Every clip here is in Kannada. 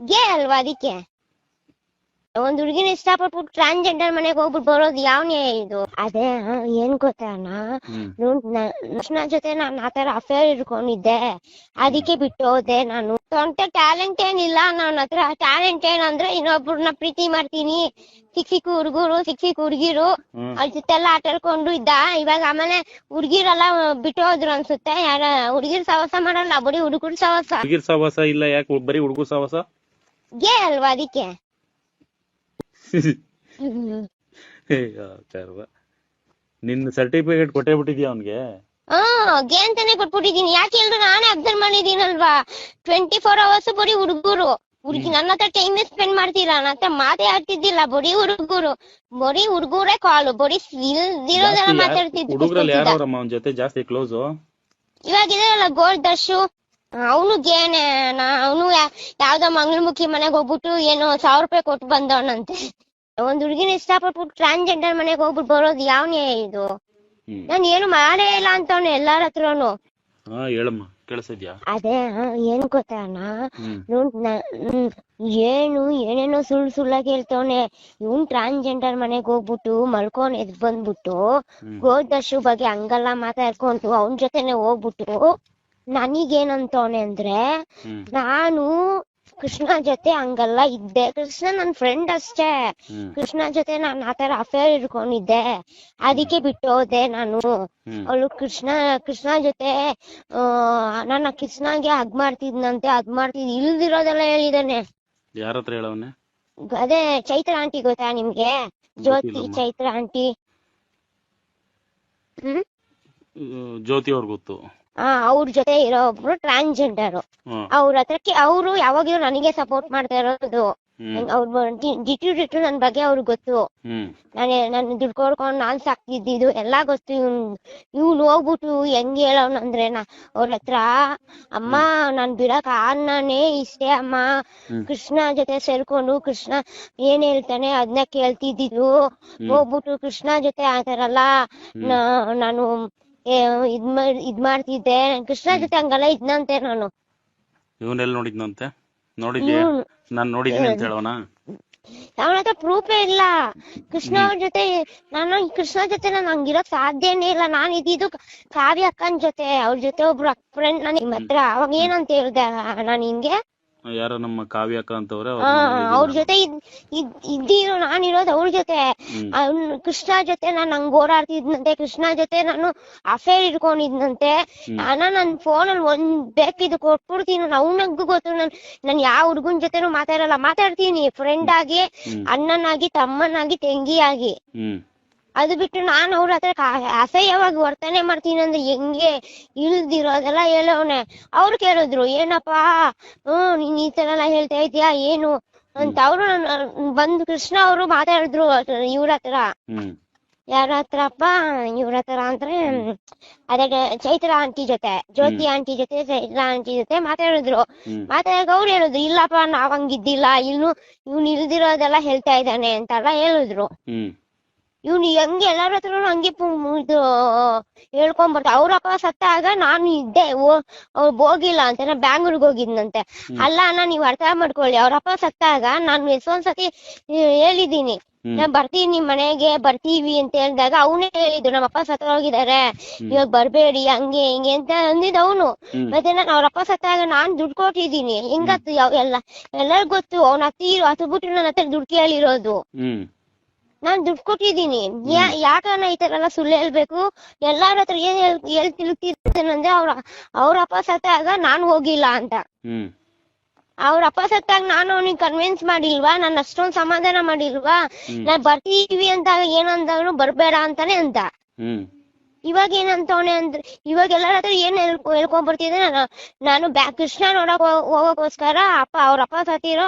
ಗೇ ಅಲ್ವಾ ಅದಕ್ಕೆ? ಒಂದ್ ಹುಡುಗಿನ ಇಷ್ಟಪಟ್ಬಿಟ್ಟು ಟ್ರಾನ್ಸ್ಜೆಂಡರ್ ಮನೆಗೆ ಹೋಗ್ಬಿಟ್ಟು ಬರೋದು ಯಾವ ನ್ಯಾಯ ಇದು? ಅದೇ ಆ, ಏನ್ ಗೊತ್ತಾ ಅಣ್ಣ? ಜೊತೆ ನಾನು ಆತರ ಅಫೇರ್ ಇಟ್ಕೊಂಡಿದ್ದೆ. ಅದಕ್ಕೆ ಬಿಟ್ಟು ಹೋದೆ ನಾನು. ಸ್ವಂತ ಟ್ಯಾಲೆಂಟ್ ಏನಿಲ್ಲ ನನ್ನ ಹತ್ರ ಟ್ಯಾಲೆಂಟ್ ಏನಂದ್ರೆ ಇನ್ನೊಬ್ರನ್ನ ಪ್ರೀತಿ ಮಾಡ್ತೀನಿ. ಸಿಕ್ ಸಿಕ್ ಹುಡುಗರು ಸಿಕ್ ಸಿಕ್ ಹುಡುಗಿರು. ಹ್ಮ್. ಅವ್ರ ಜೊತೆ ಎಲ್ಲ ಆಟ ಆಡ್ಕೊಂಡು ಇದ್ದ. ಇವಾಗ ಆಮೇಲೆ ಹುಡ್ಗಿರೆಲ್ಲ ಬಿಟ್ಟು ಹೋದ್ರು ಅನ್ಸುತ್ತೆ. ಯಾರ ಹುಡ್ಗಿರ್ ಸಹವಾಸ ಮಾಡಲ್ಲ ಬರೀ ಹುಡುಗರು ಸಹವಾಸ. ಹುಡುಗಿರ್ ಸಹವಾಸ ಇಲ್ಲ ಯಾಕೆ ಬರೀ ಹುಡುಗರು ಸಹವಾಸ? ಗೇ ಅಲ್ವಾ ಅದಕ್ಕೆ. ನಿನ್ನ ಸರ್ಟಿಫಿಕೇಟ್ ಕೊಟ್ಟೇ ಬಿಟ್ಟಿದ್ಯಾ ಅವನ್ಗೆ? ಗೆ ಅಂತಾನೆ ಕೊಟ್ಬಿಟ್ಟಿದೀನಿ ಯಾಕೆ ಎಲ್ರು ನಾನೇ ಅಬ್ಸರ್ವ್ ಮಾಡಿದೀನಲ್ವಾ ಟ್ವೆಂಟಿ ಫೋರ್ ಅವರ್ಸ್ ಬರೀ ಹುಡುಗರು. ಹುಡುಗಿ ನನ್ನ ಹತ್ರ ಟೈಮ್ ಸ್ಪೆಂಡ್ ಮಾಡ್ತೀರಾ ನನ್ನ ಹತ್ರ ಮಾತೇ ಆಡ್ತಿದ್ದಿಲ್ಲ. ಬರೀ ಹುಡುಗರು. ಬರೀ ಹುಡುಗರೇ ಕಾಲು. ಬರೀ ಇಲ್ದಿರೋದೆಲ್ಲ ಮಾತಾಡ್ತಿದ್ರು ಹುಡುಗರಲ್ಲಿ ಯಾರವ್ರಮ್ಮ? ಅವನ ಜೊತೆ ಜಾಸ್ತಿ ಕ್ಲೋಸ್ ಇವಾಗ ಇದೆಯಲ್ಲ ಗೋಲ್ಡ್ ದರ್ಶು ಅವನು ಗೇನೆ ಅವನು ಯಾವ್ದೋ ಮಂಗಳಮುಖಿ ಮನೆಗ್ ಹೋಗ್ಬಿಟ್ಟು ಏನೋ ಸಾವಿರ ರೂಪಾಯಿ ಕೊಟ್ಟು ಬಂದವನಂತೆ. ಒಂದ್ ಹುಡುಗಿನ ಇಷ್ಟಪಟ್ಬಿಟ್ಟು ಟ್ರಾನ್ಸ್ಜೆಂಡರ್ ಮನೆಗೆ ಹೋಗ್ಬಿಟ್ಟು ಬರೋದು ಯಾವನೇ ಇದು? ನಾನು ಏನು ಮಾಡೇ ಇಲ್ಲ ಅಂತವ್ನು ಎಲ್ಲಾರ ಹತ್ರನು. ಹೇಳಮ್ಮ ಕೇಳಿಸಿದ್ಯಾ? ಅದೇ ಏನ್ ಗೊತ್ತಾ ಏನು ಏನೇನೋ ಸುಳ್ಳು ಸುಳ್ಳಾಗಿ ಹೇಳ್ತವನೆ. ಇವ್ನ್ ಟ್ರಾನ್ಸ್ಜೆಂಡರ್ ಮನೆಗ್ ಹೋಗ್ಬಿಟ್ಟು ಮಲ್ಕೊಂಡ್ ಎದ್ ಬಂದ್ಬಿಟ್ಟು ಗೋದಶು ಗೋದರ್ಶು ಬಗ್ಗೆ ಹಂಗೆಲ್ಲ ಮಾತಾಡ್ಕೊಂಡು ಅವನ್ ಜೊತೆನೆ ಹೋಗ್ಬಿಟ್ಟು ನನಗೇನಂತವನೆ ಅಂದ್ರೆ ನಾನು ಕೃಷ್ಣ ಜೊತೆ ಹಂಗಲ್ಲ ಇದ್ದೆ. ಕೃಷ್ಣ ನನ್ ಫ್ರೆಂಡ್ ಅಷ್ಟೇ. ಕೃಷ್ಣ ಜೊತೆ ನಾನ್ ಆತರ ಅಫೇರ್ ಇಟ್ಕೊಂಡಿದ್ದೆ. ಅದಕ್ಕೆ ಬಿಟ್ಟು ಹೋದೆ ನಾನು. ಅವಳು ಕೃಷ್ಣ ಕೃಷ್ಣ ಜೊತೆ ಆ ನನ್ನ ಕೃಷ್ಣಗೆ ಹಗ್ ಮಾಡ್ತಿದ್ನಂತೆ. ಅದ್ ಮಾಡ್ತಿದ್ ಇಲ್ದಿರೋದೆಲ್ಲ ಹೇಳಿದಾನೆ. ಯಾರತ್ರ ಹೇಳವನೆ? ಅದೇ ಚೈತ್ರ ಆಂಟಿ ಗೊತ್ತಾ ನಿಮ್ಗೆ? ಜ್ಯೋತಿ. ಚೈತ್ರ ಆಂಟಿ ಹ್ಮ್? ಜ್ಯೋತಿ ಅವ್ರ ಗೊತ್ತು. ಆ ಅವ್ರ ಜೊತೆ ಇರೋ ಒಬ್ರು ಟ್ರಾನ್ಸ್ಜೆಂಡರ್ ಅವ್ರ ಹತ್ರಕ್ಕೆ ಅವರು ಯಾವಾಗ್ಲೂ ನನಗೆ ಸಪೋರ್ಟ್ ಮಾಡ್ತಾ ಇರೋದು. ಅವ್ರ ಡಿಟು ಡಿಟು ನನ್ ಬಗ್ಗೆ ಅವ್ರಿಗೆ ಗೊತ್ತು. ನಾನು ನಾನೇ ದುಡ್ಡು ಕೊಡ್ಕೊಂಡು ನಾನ್ ಸಾಕ್ತಿದ್ದು ಎಲ್ಲಾ ಗೊತ್ತು ಇವ್ನ್ ಇವ್ನು ಹೋಗ್ಬಿಟ್ಟು ಹೆಂಗ್ ಹೇಳೋನಂದ್ರೆ ನಾ ಅವ್ರ ಹತ್ರ ಅಮ್ಮ ನಾನ್ ಬಿಡಕ್ ಅನ್ನನೇ ಇಷ್ಟೇ ಅಮ್ಮ. ಕೃಷ್ಣ ಜೊತೆ ಸೇರ್ಕೊಂಡು ಕೃಷ್ಣ ಏನ್ ಹೇಳ್ತಾನೆ ಅದನ್ನ ಕೇಳ್ತಿದ್ದಿದ್ದು. ಹೋಗ್ಬಿಟ್ಟು ಕೃಷ್ಣ ಜೊತೆ ಆತರಲ್ಲ ನಾನು ಇದ್ ಮಾಡ್ ಇದ್ ಮಾಡ್ತಿದ್ದೆ. ಕೃಷ್ಣ ಜೊತೆ ಹಂಗಲ್ಲ ಇದ್ನಂತೆ ನಾನು. ಇವನೆಲ್ಲ ನೋಡಿದ್ನಂತೆ? ನೋಡಿದ್ಯಾ? ಇವ್ನ್ ನಾನ್ ನೋಡಿದ್ದೀನಿ ಅಂತ ಹೇಳೋಣ ಅವನ ಹತ್ರ ಪ್ರೂಫೇ ಇಲ್ಲ. ಕೃಷ್ಣ ಅವ್ರ ಜೊತೆ ನಾನು ಕೃಷ್ಣ ಜೊತೆ ನಾನು ಹಂಗಿರೋಕ್ ಸಾಧ್ಯನೇ ಇಲ್ಲ. ನಾನ್ ಇದ್ದಿದ್ದು ಕಾವ್ಯ ಅಕ್ಕನ್ ಜೊತೆ. ಅವ್ರ ಜೊತೆ ಒಬ್ರು ಫ್ರೆಂಡ್ ನನ್ ನಿಮ್ಮತ್ರ ಅವಾಗ ಏನಂತ ಹೇಳ್ದೆ ನಾನು ಹಿಂಗೆ ಯಾರೋ ನಮ್ಮ ಕಾವ್ಯಕ್ಕ ಅಂತವ್ರೆ ಆ ಅವ್ರ ಜೊತೆ ಇದ್ ಇದ್ ಇದ್ದಿರೋ ನಾನಿರೋದು ಅವ್ರ ಜೊತೆ. ಅವ್ನ್ ಕೃಷ್ಣ ಜೊತೆ ನಾನು ಹಂಗ್ ಓಡಾಡ್ತಿದ್ನಂತೆ. ಕೃಷ್ಣ ಜೊತೆ ನಾನು ಅಫೇರ್ ಇಟ್ಕೊಂಡಿದ್ನಂತೆ. ಅಣ್ಣ ನನ್ ಅಲ್ಲಿ ಒಂದ್ ಬೇಕಿದ್ ಕೊಟ್ಬಿಡ್ತೀನಿ. ನಾನು ಅವನಗೂ ಗೊತ್ತು. ನನ್ ನಾನ್ ಯಾವ ಹುಡ್ಗನ್ ಜೊತೆನು ಮಾತಾಡಲ್ಲ. ಮಾತಾಡ್ತೀನಿ. ಫ್ರೆಂಡ್ ಆಗಿ ಅಣ್ಣನಾಗಿ ತಮ್ಮನಾಗಿ ತಂಗಿಯಾಗಿ. ಹ್ಮ್. ಅದು ಬಿಟ್ಟು ನಾನು ಅವ್ರ ಹತ್ರ ಕಾ- ಅಸಹ್ಯವಾಗಿ ವರ್ತನೆ ಮಾಡ್ತೀನಿ ಅಂದ್ರೆ ಹೆಂಗೆ? ಇಳ್ದಿರೋದೆಲ್ಲ ಹೇಳೋನೆ ಅವ್ರು ಕೇಳಿದ್ರು ಏನಪ್ಪಾ? ಹ್ಮ್ ನೀನ್ ಈ ತರ ಎಲ್ಲ ಹೇಳ್ತಾ ಇದೀಯಾ ಏನು? ಅಂತ ಅವರು ಬಂದು ಕೃಷ್ಣ ಅವರು ಮಾತಾಡಿದ್ರು ಇವ್ರ ಹತ್ರ. ಯಾರ ಹತ್ರಪ್ಪ? ಇವ್ರ ಹತ್ರ ಅಂದ್ರೆ ಅದೇ ಚೈತ್ರ ಆಂಟಿ ಜೊತೆ ಜ್ಯೋತಿ ಆಂಟಿ ಜೊತೆ ಚೈತ್ರ ಆಂಟಿ ಜೊತೆ ಮಾತಾಡಿದ್ರು. ಮಾತಾಡಕ್ ಅವ್ರು ಹೇಳಿದ್ರು ಇಲ್ಲಪ್ಪ ನಾವ್ ಹಂಗಿದ್ದಿಲ್ಲ. ಇನ್ನು ಇವ್ನು ಇಲ್ದಿರೋದೆಲ್ಲ ಹೇಳ್ತಾ ಇದ್ದಾನೆ ಅಂತೆಲ್ಲ ಹೇಳಿದ್ರು. ಇವ್ನು ಹೆಂಗೆ ಎಲ್ಲಾರ ಹತ್ರ ಹಂಗೆ ಇದು ಹೇಳ್ಕೊಂಬರ್ತ ಅವ್ರ ಅಪ್ಪ ಸತ್ತಾಗ ನಾನು ಇದ್ದೆ. ಓ- ಅವ್ರು ಹೋಗಿಲ್ಲ ಅಂತ. ನಾ ಬ್ಯಾಂಗ್ಳೂರ್ಗ್ ಹೋಗಿದ್ನಂತೆ. ಅಲ್ಲ ಅಣ್ಣ ನೀವ್ ಅರ್ಥ ಮಾಡ್ಕೊಳ್ಳಿ. ಅವ್ರ ಅಪ್ಪ ಸತ್ತಾಗ ನಾನು ಎಷ್ಟೊಂದ್ ಸತಿ ಆ, ಹೇಳಿದೀನಿ ನಾ ಬರ್ತೀನಿ ನಿಮ್ ಮನೆಗೆ ಬರ್ತೀವಿ ಅಂತ ಹೇಳಿದಾಗ ಅವನೇ ಹೇಳಿದ್ರು ನಮ್ಮ ಅಪ್ಪ ಸತ್ತ ಹೋಗಿದಾರೆ. ಇವಾಗ ಬರ್ಬೇಡಿ ಹಂಗೆ ಹಿಂಗೆ ಅಂತ ಅಂದಿದ್ ಅವನು. ಮತ್ತೆ ನಾನು ಅವ್ರ ಅಪ್ಪ ಸತ್ತಾಗ ನಾನ್ ದುಡ್ಡು ಕೊಟ್ಟಿದೀನಿ ಹಿಂಗತ್ತು ಯಾವ ಎಲ್ಲ? ಎಲ್ಲರಿಗೂ ಗೊತ್ತು. ಅವ್ನ ಅತ್ತಿ ಅತ್ ಬಿಟ್ಟು ನನ್ನ ಹತ್ರ ದುಡ್ಡು ಕೇಳಿರೋದು. ನಾನ್ ದುಡ್ಡು ಕೊಟ್ಟಿದ್ದೀನಿ. ಯಾ- ಯಾಕಣ್ಣ ಈ ತರ ಎಲ್ಲ ಸುಳ್ಳು ಹೇಳ್ಬೇಕು? ಎಲ್ಲಾರ ಹತ್ರ ಏನ್ ಹೇಳ್ ತಿಳ್ತಿರ್ತೇನಂದ್ರೆ ಅವ್ರ ಅವ್ರ ಅಪ್ಪ ಸತ್ತಾಗ ನಾನ್ ಹೋಗಿಲ್ಲ ಅಂತ. ಅವ್ರ ಅಪ್ಪ ಸತ್ತಾಗ ನಾನು ಅವ್ನಿಗೆ ಕನ್ವಿನ್ಸ್ ಮಾಡಿಲ್ವಾ? ನಾನು ಅಷ್ಟೊಂದ್ ಸಮಾಧಾನ ಮಾಡಿಲ್ವಾ? ನಾನ್ ಬರ್ತೀವಿ ಅಂತ ಏನಂದವನು ಬರ್ಬೇಡ ಅಂತಾನೆ ಅಂತ. ಇವಾಗ ಏನಂತವನೆ ಅಂದ್ರೆ ಇವಾಗ ಎಲ್ಲಾರ ಹತ್ರ ಏನ್ ಹೇಳ್ಕೊ ಹೇಳ್ಕೊಂಡ್ ಬರ್ತಿದ್ದೆ ನಾನು. ನಾನು ಬ್ಯಾ ಕೃಷ್ಣ ನೋಡಕ್ ಹೋಗೋಕೋಸ್ಕರ ಹೋಗಕ್ಕೋಸ್ಕರ ಅಪ್ಪ ಅವ್ರ ಅಪ್ಪ ಸತ್ತಿರೋ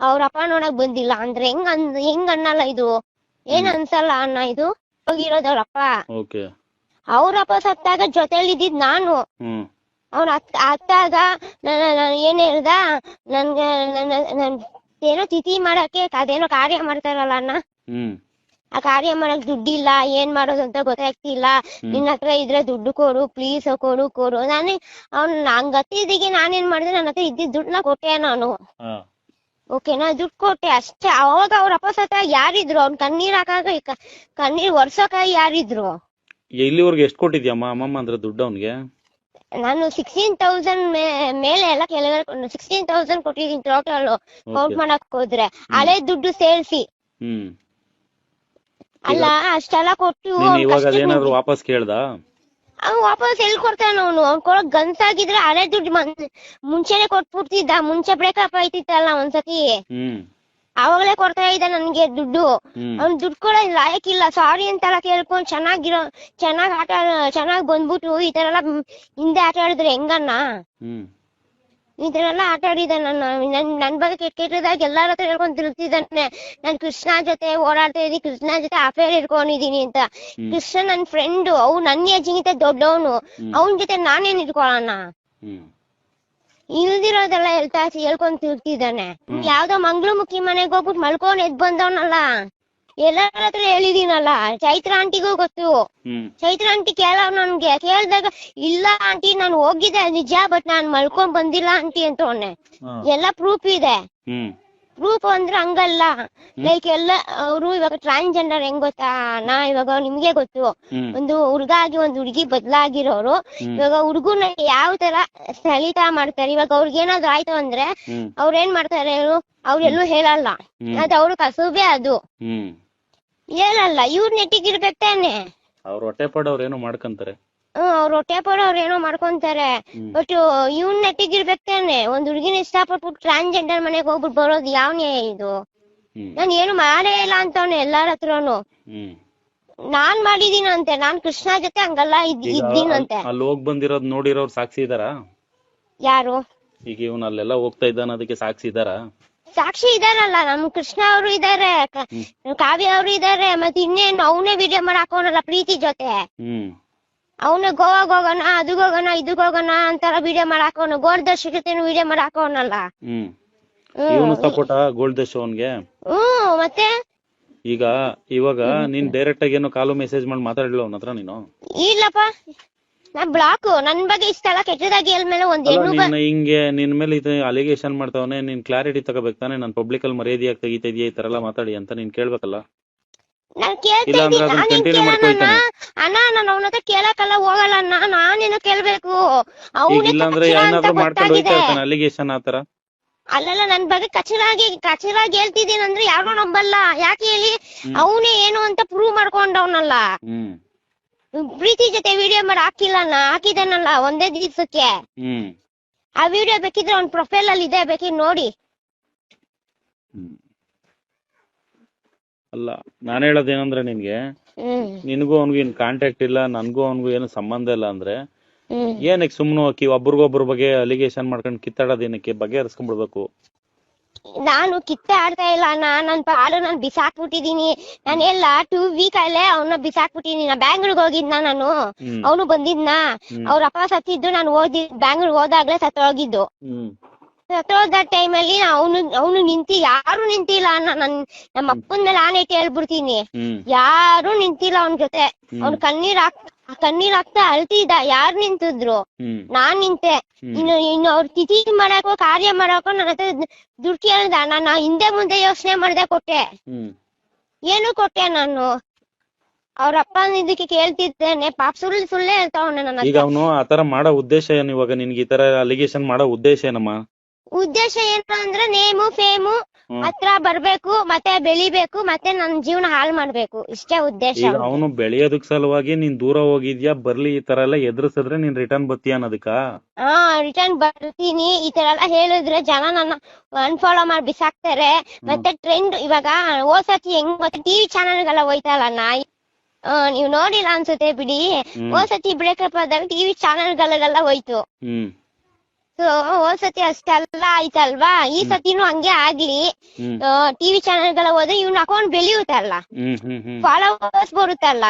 ಅವ್ರ ಅಪ್ಪ ನೋಡಕ್ ಬಂದಿಲ್ಲ. ಅಂದ್ರೆ ಹೆಂಗ್ ಅಂದ್ ಹೆಂಗ್ ಅನ್ನಲ್ಲ ಇದು? ಏನ್ ಅನ್ಸಲ್ಲ ಅಣ್ಣ ಇದು? ಹೋಗಿರೋದವ್ರಪ್ಪ. ಅವ್ರಪ್ಪ ಓಕೆ. ಅವ್ರ ಅಪ್ಪ ಸತ್ತಾಗ ಜೊತೆಲಿ ಇದ್ದಿದ್ ನಾನು. ಹ್ಮ್. ಅವ್ನ ಅತ್ ಅತ್ತಾಗ ಏನ್ ಹೇಳ್ದ? ನನ್ಗೆ ಏನೋ ತಿಥಿ ಮಾಡಕ್ಕೆ ಅದೇನೋ ಕಾರ್ಯ ಮಾಡ್ತಾರಲ್ಲ ಅಣ್ಣ. ಹ್ಮ್. ಆ ಕಾರ್ಯ ಮಾಡಕ್ ದುಡ್ಡಿಲ್ಲ ಏನ್ ಮಾಡೋದು ಅಂತ ಗೊತ್ತಾಗ್ತಿಲ್ಲ. ನಿನ್ನ ಹತ್ರ ಇದ್ರೆ ದುಡ್ಡು ಕೊಡು ಪ್ಲೀಸ್ ಕೊಡು ಕೊಡು. ನಾನೇ ಅವ್ನ್ ನಂಗ್ ಗತ್ತಿದಿಗೆ ನಾನೇನ್ ಮಾಡಿದೆ ನನ್ನ ಹತ್ರ ಇದ್ದಿದ್ ದುಡ್ಡನ್ನ ಕೊಟ್ಟೆ ನಾನು. ಓಕೆನಾ ದುಡ್ಡು ಕೊಟ್ಟೆ ಅಷ್ಟೇ. ಅವಾಗ ಅವ್ರ ಅಪ್ಪ ಸತ್ತ ಯಾರಿದ್ರು? ಅವ್ನ್ ಕಣ್ಣೀರ್ ಹಾಕಾಗ ಕಣ್ಣೀರ್ ಒರ್ಸೋಕ ಯಾರಿದ್ರು? ಇಲ್ಲಿವರೆಗೆ ಎಷ್ಟು ಕೊಟ್ಟಿದ್ಯಮ್ಮ ಅಮ್ಮಮ್ಮ ಅಂದ್ರೆ ದುಡ್ಡು ಅವನಿಗೆ? ನಾನು ಸಿಕ್ಸ್ಟೀನ್ ತೌಸಂಡ್ ಮೇಲೆ ಎಲ್ಲ ಕೆಲವರು ಸಿಕ್ಸ್ಟೀನ್ ತೌಸಂಡ್ ಕೊಟ್ಟಿದ್ದೀನಿ ಟೋಟಲ್ ಕೌಂಟ್ ಮಾಡಕ್ ಹೋದ್ರೆ. ಹಳೆ ದುಡ್ಡು ಸೇರಿಸಿ. ಹ್ಮ್. ಅಲ್ಲ ಅಷ್ಟೆಲ್ಲ ಕೊಟ್ಟು ಇವಾಗ ಅದೇನಾದ್ರು ವಾಪಸ್ ಕೇಳ್ದ? ಅವ್ನ್ ವಾಪಸ್ ಎಲ್ಲಿ ಕೊಡ್ತಾನ ಅವನು? ಅವ್ನ್ ಗನ್ಸ್ ಆಗಿದ್ರೆ ಹಳೆ ದುಡ್ಡು ಮುಂಚೆನೆ ಕೊಟ್ಬಿಡ್ತಿದ್ದ. ಮುಂಚೆ ಬ್ರೇಕಪ್ ಆಯ್ತಿತ್ತಲ್ಲ ಒಂದ್ಸತಿ. ಅವಾಗಲೇ ಕೊಡ್ತಾ ಇದ್ದ ನನ್ಗೆ ದುಡ್ಡು. ಅವ್ನ್ ದುಡ್ಡು ಕೂಡ ಇಲ್ಲ ಸಾರಿ ಅಂತೆಲ್ಲ ಕೇಳ್ಕೊಂಡ್ ಚೆನ್ನಾಗಿರೋ ಚೆನ್ನಾಗ್ ಆಟ ಚೆನ್ನಾಗ್ ಬಂದ್ಬಿಟ್ಟು ಈ ತರ ಎಲ್ಲ ಹಿಂದೆ ಆಟ ಆಡಿದ್ರೆ ಹೆಂಗಣ್ಣ? ಈ ತರ ಎಲ್ಲ ಆಟ ಆಡಿದ ನನ್ನ ನನ್ ನನ್ ಬಗ್ಗೆ ಕೆಟ್ಟ ಕೆಟ್ಟದಾಗ ಎಲ್ಲಾರ ಹತ್ರ ಹೇಳ್ಕೊಂಡ್ ತಿರುಗ್ತಿದ್ದಾನೆ ನಾನ್ ಕೃಷ್ಣ ಜೊತೆ ಓಡಾಡ್ತಾ ಇದೀನಿ ಕೃಷ್ಣ ಜೊತೆ ಅಫೇರ್ ಇಟ್ಕೊಂಡಿದೀನಿ ಅಂತ. ಕೃಷ್ಣ ನನ್ ಫ್ರೆಂಡ್ ಅವ್ ನನ್ನ ಏಜಿಗಿಂತ ದೊಡ್ಡವನು. ಅವನ್ ಜೊತೆ ನಾನೇನ್ ಇಟ್ಕೊಳ್ಳೋಣ? ಇಲ್ದಿರೋದೆಲ್ಲ ಹೇಳ್ತಾ ಹೇಳ್ಕೊಂಡ್ ತಿರುಗ್ತಿದ್ದಾನೆ ಯಾವ್ದೋ ಮಂಗ್ಳಮುಖಿ ಮನೆಗ್ ಹೋಗ್ಬಿಟ್ಟು ಮಲ್ಕೊಂಡ್ ಎದ್ ಬಂದವನಲ್ಲ. ಎಲ್ಲಾರ ಹತ್ರ ಹೇಳಿದೀನಲ್ಲ ಚೈತ್ರ ಆಂಟಿಗೂ ಗೊತ್ತು. ಚೈತ್ರ ಆಂಟಿ ಕೇಳವ್ ನನ್ಗೆ ಕೇಳ್ದಾಗ ಇಲ್ಲ ಆಂಟಿ ನಾನು ಹೋಗಿದ್ದೆ ನಿಜ ಬಟ್ ನಾನ್ ಮಲ್ಕೊಂಡ್ ಬಂದಿಲ್ಲ ಆಂಟಿ ಅಂತ ಅವನೆ. ಎಲ್ಲ ಪ್ರೂಫ್ ಇದೆ. ಪ್ರೂಫ್ ಅಂದ್ರೆ ಹಂಗಲ್ಲ. ಲೈಕ್ ಎಲ್ಲ ಅವರು ಇವಾಗ ಟ್ರಾನ್ಸ್ಜೆಂಡರ್ ಹೆಂಗ್ ಗೊತ್ತಾ? ನಾ ಇವಾಗ ನಿಮ್ಗೆ ಗೊತ್ತು. ಒಂದು ಹುಡುಗ ಆಗಿ ಒಂದ್ ಹುಡುಗಿ ಬದ್ಲಾಗಿರೋರು. ಇವಾಗ ಹುಡುಗನ ಯಾವ ತರ ಸಲಿತ ಮಾಡ್ತಾರೆ? ಇವಾಗ ಅವ್ರಿಗೆ ಏನಾದ್ರು ಆಯ್ತು ಅಂದ್ರೆ ಅವ್ರೇನ್ ಅವ್ರ ಏನ್ ಮಾಡ್ತಾರೆ ಅವ್ರು ಅವ್ರೆಲ್ಲೂ ಹೇಳಲ್ಲ. ಅದ್ ಅವ್ರ ಕಸುಬೆ ಅದು. ಹೇಳಲ್ಲ ಇವ್ರ ನೆಟ್ಟಿಗಿರ್ಬೇಕು ತಾನೆ ಅವ್ರ ಹೊಟ್ಟೆ ಪಡೋರ್ ಏನೋ ಮಾಡ್ಕಂತಾರೆ. ಹ್ಮ್ ಅವ್ರ ಹೊಟ್ಟೆ ಪಡೋರ್ ಅವ್ರ ಏನೋ ಮಾಡ್ಕೊಂತಾರೆ. ಬಟ್ ಇವ್ನ ನೆಟ್ಟಿಗಿರ್ಬೇಕು ತಾನೆ ಒಂದ್ ಹುಡುಗಿನ ಇಷ್ಟಪಟ್ಬಿಟ್ಟು ಟ್ರಾನ್ಸ್ಜೆಂಡರ್ ಮನೆಗೆ ಹೋಗ್ಬಿಟ್ಟು ಬರೋದು ಯಾವ ನ್ಯಾಯ ಇದು ನಾನ್ ಏನು ಮಾಡೇ ಇಲ್ಲ ಅಂತವ್ನೆ ಎಲ್ಲಾರ ಹತ್ರನು. ನಾನ್ ಮಾಡಿದೀನಂತೆ. ನಾನ್ ಕೃಷ್ಣ ಜೊತೆ ಹಂಗಲ್ಲ ಇದ್ದೀನಂತೆ. ಅಲ್- ಅಲ್ಲಿ ಹೋಗ್ ಬಂದಿರೋದ್ ನೋಡಿರೋರ್ ಸಾಕ್ಷಿ ಇದಾರಾ ಯಾರು? ಈಗ ಇವ್ನ ಅಲ್ಲೆಲ್ಲ ಹೋಗ್ತಾ ಇದ್ದಾನ ಅದಕ್ಕೆ ಸಾಕ್ಷಿ ಇದಾರಾ ಸಾಕ್ಷಿ ಇದಾರಲ್ಲ ನಮ್ ಕೃಷ್ಣ ಅವರು ಇದಾರೆ ಕಾವ್ಯ ಅವರು ಇದಾರೆ ಮತ್ತೆ ಇನ್ನೇನು ಅವನೇ ವಿಡಿಯೋ ಮಾಡಿ ಹಾಕೋನಲ್ಲ ಪ್ರೀತಿ ಜೊತೆ. ಅವನ ಗೋವಾಗ್ ಹೋಗೋಣ ಅದಗ್ ಹೋಗೋಣ ಇದಕ್ ಹೋಗೋಣ ಅಂತಾರ ವಿಡಿಯೋ ಮಾಡಿ ಹಾಕೋನು ಗೋರ್ದರ್ಶಿ ಜೊತೆ ವಿಡಿಯೋ ಮಾಡಿ ಹಾಕೋನಲ್ಲ ಗೋಲ್ಡ್ ದಶ್ ಅವನ್ಗೆ? ಹ್ಮ್ ಮತ್ತೆ? ಈಗ ಇವಾಗ ನೀನ್ ಡೈರೆಕ್ಟ್ ಆಗಿ ಏನೋ ಕಾಲು ಮೆಸೇಜ್ ಮಾಡಿ ಮಾತಾಡ್ಲಿಲ್ಲ ಅವನ ಹತ್ರ ನೀನು? ಇಲ್ಲಪ್ಪ. ನಾ ಬ್ಲಾಕ್ ನನ್ ಬಗ್ಗೆ ಇಷ್ಟೆಲ್ಲ ಕೆಟ್ಟದಾಗಿ ಹೇಳ್ಮೇಲೆ ಒಂದ್ ಹೆಣ್ಣು ಬ- ನೀನ್ ಹಿಂಗೆ ನಿನ್ ಮೇಲೆ ಇದು ಅಲಿಗೇಷನ್ ಮಾಡ್ತಾವನೆ ನೀನ್ ಕ್ಲಾರಿಟಿ ತಗೋಬೇಕು ತಾನೆ? ನಾನು ಪಬ್ಲಿಕ್ ಅಲ್ಲಿ ಮರ್ಯಾದೆಯಾಗಿ ತೆಗಿತಾ ಇದೀಯ ಈ ತರ ಎಲ್ಲ ಮಾತಾಡಿ ಅಂತ ನೀನ್ ಕೇಳ್ಬೇಕಲ್ಲ? ನಾನ್ ಕೇಳ್ತಾ ಇಲ್ಲ ಅಂದ್ರೆ ಇದ್ದೀನಿ. ಅದನ್ನ ನಾನೇನ್ continue ಕೇಳೋಣ ಮಾಡ್ಕೊಳ್ತಾನೆ. ಅಣ್ಣ ನಾನು ಅವನ ಹತ್ರ ಕೇಳಕ್ಕೆಲ್ಲ ಹೋಗಲ್ಲ ಅಣ್ಣ. ನಾನೇನು ಕೇಳ್ಬೇಕು. ಈಗ ಅವನೇ ಇಲ್ಲಾಂದ್ರೆ ಕಚರ ಅಂತ ಏನಾದ್ರು ಮಾಡ್ಕೊಂಡು ಹೋಯ್ತಾ ಗೊತ್ತಾಗಿದೆ. ಇರ್ತಾನೆ ಅಲಿಗೇಷನ್ ಆತರ ಅಲ್ಲಲ್ಲ ನನ್ ಬಗ್ಗೆ ಕಚರಾಗಿ ಕಚರಾಗಿ ಹೇಳ್ತಿದ್ದೀನಿ ಅಂದ್ರೆ ಯಾರು ನಂಬಲ್ಲ. ಯಾಕೆ ಹೇಳಿ? ಅವನೇ ಏನು ಅಂತ ಪ್ರೂವ್ ಮಾಡ್ಕೊಂಡವನಲ್ಲ. ಹ್ಮ್. ಪ್ರೀತಿ ಜೊತೆ ವಿಡಿಯೋ ಮಾಡಿ ಹಾಕಿಲ್ಲ ನಾ ಹಾಕಿದಾನಲ್ಲ ಒಂದೇ ದಿವ್ಸಕ್ಕೆ. ಆ ವಿಡಿಯೋ ಬೇಕಿದ್ರೆ ಅವ್ನ ಪ್ರೊಫೈಲ್ ಅಲ್ಲಿ ಇದೆ ಬೇಕಿ ನೋಡಿ. ಅಲ್ಲ ನಾನ್ ಹೇಳೋದೇನಂದ್ರೆ ನಿನ್ಗೆ ನಿನಗೂ ಅವ್ನಿಗೂ ಏನ್ ಕಾಂಟ್ಯಾಕ್ಟ್ ಇಲ್ಲ ನನ್ಗೂ ಅವ್ನಿಗೂ ಏನು ಸಂಬಂಧ ಇಲ್ಲ ಅಂದ್ರೆ ಏನಕ್ಕೆ ಸುಮ್ನೆ ಹೋಗಿ ಒಬ್ರಿಗೊಬ್ರ ಬಗ್ಗೆ ಅಲಿಗೇಷನ್ ಮಾಡ್ಕೊಂಡು ಕಿತ್ತಾಡೋದೇನಕ್ಕೆ ಬಗೆಹರಿಸ್ಕೊಂಡ್ಬಿಡ್ಬೇಕು. ನಾನು ಕಿತ್ತೆ ಆಡ್ತಾ ಇಲ್ಲ. ಅಣ್ಣ ನನ್ ಪಾಡು ನಾನ್ ಬಿಸಾಕ್ಬಿಟ್ಟಿದೀನಿ. ನಾನು ಎಲ್ಲ ಟೂ ವೀಕ್ ಅಲ್ಲೇ ಅವನ್ನ ಬಿಸಾಕ್ಬಿಟ್ಟಿದೀನಿ. ನಾ ಬ್ಯಾಂಗ್ಳೂರ್ಗ್ ಹೋಗಿದ್ನ ನಾನು. ಅವನು ಬಂದಿದ್ನ. ಅವ್ರ ಅಪ್ಪ ಸತ್ತಿದ್ದು ನಾನು ಓದಿ ಬ್ಯಾಂಗ್ಳೂರ್ ಹೋದಾಗ್ಲೇ ಸತ್ತೋಗಿದ್ದು ಟೈಮ್ ಟೈಮಲ್ಲಿ ಅವನು ಅವನು ನಿಂತಿ ಯಾರು ನಿಂತಿಲ್ಲ ಅಣ್ಣ ನನ್ ನಮ್ಮ ಅಪ್ಪನ ಮೇಲೆ ಆನೆ ಇಟ್ಟು ಹೇಳ್ಬಿಡ್ತೀನಿ ಯಾರು ನಿಂತಿಲ್ಲ ಅವನ ಜೊತೆ. ಅವ್ನು ಅವ್ನ್ ಕಣ್ಣೀರ್ ಹಾಕ್ ಕಣ್ಣೀರ್ ಹಾಕ್ತಾ ಅಳ್ತಿದ್ದ ಯಾರ್ ನಿಂತಿದ್ರು? ನಾನ್ ನಿಂತೆ. ಇನ್ನು ಇನ್ನು ಅವ್ರ ತಿಥಿ ಮಾಡಾಕೋ ಕಾರ್ಯ ಮಾಡಾಕೋ ನನ್ನ ಹತ್ರ ದುಡ್ಡು ಕೇಳ್ದ ನಾನು ಹಿಂದೆ ಮುಂದೆ ಯೋಚನೆ ಮಾಡ್ದೆ ಕೊಟ್ಟೆ. ಏನು ಕೊಟ್ಟೆ ನಾನು? ಅವ್ರ ಅಪ್ಪ ಇದಕ್ಕೆ ಕೇಳ್ತಿದ್ದೇನೆ. ಪಾಪ ಸುಳ್ಳು ಸುಳ್ಳೇ ಹೇಳ್ತಾವಣ್ಣ ನನ್ನ ಈಗ ಅವನು ಆತರ ಮಾಡೋ ಉದ್ದೇಶ ಏನು ಇವಾಗ? ನಿನ್ಗೆ ಈ ತರ ಅಲಿಗೇಷನ್ ಮಾಡೋ ಉದ್ದೇಶ ಏನಮ್ಮ? ಉದ್ದೇಶ ಏನು ಅಂದ್ರೆ ನೇಮು ಫೇಮು. ಹತ್ರ ಬರ್ಬೇಕು ಮತ್ತೆ ಬೆಳಿಬೇಕು ಮತ್ತೆ ನನ್ ಜೀವನ ಹಾಳು ಮಾಡ್ಬೇಕು. ಇಷ್ಟೇ ಉದ್ದೇಶ. ಈಗ ಅವ್ನ್ದು. ಅವನು ಬೆಳೆಯೋದಕ್ ಸಲುವಾಗಿ ನೀನ್ ದೂರ ಹೋಗಿದ್ಯಾ ಬರ್ಲಿ ಈ ತರ ಎಲ್ಲ ಎದುರಿಸಿದ್ರೆ ನೀನ್ ರಿಟರ್ನ್ ಬತ್ತೀಯ ಅನ್ನೋದಕ್ಕ? ಹಾ ರಿಟರ್ನ್ ಬರ್ತೀನಿ. ಈ ತರ ಎಲ್ಲ ಹೇಳಿದ್ರೆ ಜನ ನನ್ನ ಅನ್ಫಾಲೋ ಮಾಡಿ ಬಿಸಾಕ್ತಾರೆ. ಮತ್ತೆ ಟ್ರೆಂಡ್ ಇವಾಗ ಓ ಸತಿ ಹೆಂಗ್ ಮತ್ತೆ ಟಿವಿ ಚಾನೆಲ್ಗೆಲ್ಲ ಹೋಯ್ತಲ್ಲ ನಾಯಿ? ಹಾ ನೀವ್ ನೋಡಿಲ್ಲ ಅನ್ಸುತ್ತೆ ಬಿಡಿ. ಓ ಹೋದ್ ಸತಿ ಬ್ರೇಕಪ್ ಆದಾಗ ಟಿವಿ ಚಾನೆಲ್ಗಳಿಗೆಲ್ಲ ಹೋಯ್ತು. ಹ್ಮ್. ಸೊ ಹೋದ್ ಸತಿ ಅಷ್ಟೆಲ್ಲ ಆಯ್ತಲ್ವಾ? ಈ ಸತಿನೂ ಹಂಗೆ ಆಗ್ಲಿ. ಟಿವಿ ಚಾನೆಲ್ಗಳ ಹೋದ್ರೆ ಇವ್ನ ಅಕೌಂಟ್ ಬೆಳೆಯುತ್ತಲ್ಲ ಫಾಲೋವರ್ಸ್ ಬರುತ್ತಲ್ಲ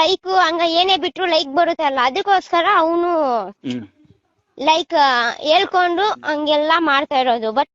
ಲೈಕ್ ಹಂಗ ಏನೇ ಬಿಟ್ರು ಲೈಕ್ ಬರುತ್ತಲ್ಲ ಅದಕ್ಕೋಸ್ಕರ ಅವನು ಲೈಕ್ ಹೇಳ್ಕೊಂಡು ಹಂಗೆಲ್ಲ ಮಾಡ್ತಾ ಇರೋದು. ಬಟ್